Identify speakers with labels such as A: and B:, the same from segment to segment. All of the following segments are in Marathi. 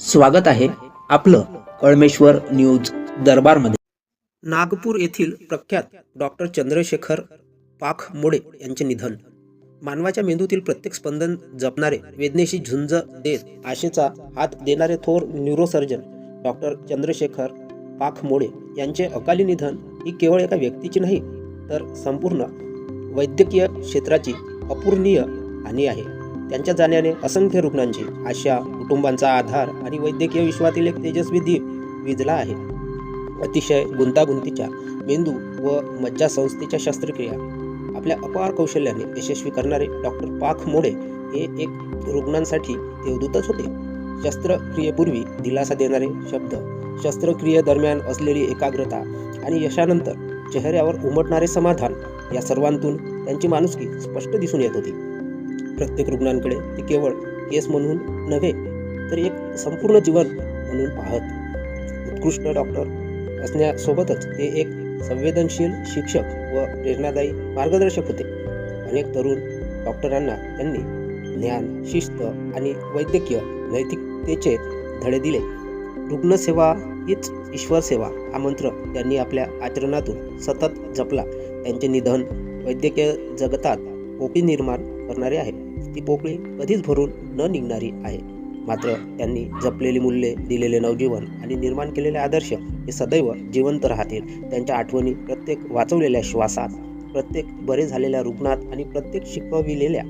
A: स्वागत आहे आपलं कळमेश्वर न्यूज दरबारमध्ये. नागपूर येथील प्रख्यात डॉक्टर चंद्रशेखर पाखमोडे यांचे निधन. मानवाच्या मेंदूतील प्रत्येक स्पंदन जपणारे वेदनेशी झुंज देत आशेचा हात देणारे थोर न्यूरोसर्जन डॉक्टर चंद्रशेखर पाखमोडे यांचे अकाली निधन ही केवळ एका व्यक्तीची नाही तर संपूर्ण वैद्यकीय क्षेत्राची अपूर्णीय हानी आहे. त्यांच्या जाण्याने असंख्य रुग्णांची आशा कुटुंबांचा आधार आणि वैद्यकीय विश्वातील एक तेजस्वी दीप विजला आहे. अतिशय गुंतागुंतीच्या मेंदू व मज्जा संस्थेच्या शस्त्रक्रिया आपल्या अपार कौशल्याने यशस्वी करणारे डॉक्टर पाख मोडे हे एक रुग्णांसाठी देवदूतच होते. शस्त्रक्रियेपूर्वी दिलासा देणारे शब्द शस्त्रक्रियेदरम्यान असलेली एकाग्रता आणि यशानंतर चेहऱ्यावर उमटणारे समाधान या सर्वांतून त्यांची माणुसकी स्पष्ट दिसून येत होती. प्रत्येक रुग्णांकडे ते केवळ केस म्हणून नव्हे तर एक संपूर्ण जीवन म्हणून पाहत. उत्कृष्ट डॉक्टर असण्यासोबतच ते एक संवेदनशील शिक्षक व प्रेरणादायी मार्गदर्शक होते. अनेक तरुण डॉक्टरांना त्यांनी ज्ञान शिस्त आणि वैद्यकीय नैतिकतेचे धडे दिले. रुग्णसेवा हीच ईश्वर सेवा हा मंत्र त्यांनी आपल्या आचरणातून सतत जपला. त्यांचे निधन वैद्यकीय जगतात ओपी निर्माण करणारे आहे ती पोकळी कधीच भरून न निघणारी आहे. मात्र त्यांनी जपलेली मूल्ये दिलेले नवजीवन आणि निर्माण केलेले आदर्श हे सदैव जिवंत राहतील. त्यांच्या आठवणी प्रत्येक वाचवलेल्या श्वासात प्रत्येक बरे झालेल्या रुग्णात आणि प्रत्येक शिकविलेल्या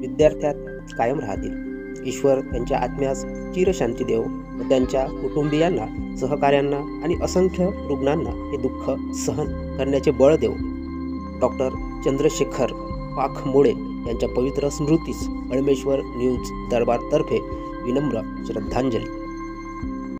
A: विद्यार्थ्यात कायम राहतील. ईश्वर त्यांच्या आत्म्यास चिरशांती देव व त्यांच्या कुटुंबियांना सहकाऱ्यांना आणि असंख्य रुग्णांना हे दुःख सहन करण्याचे बळ देव डॉक्टर चंद्रशेखर पाखमोळे यांच्या पवित्र स्मृतीस अळमेश्वर न्यूज दरबारतर्फे विनम्र श्रद्धांजली.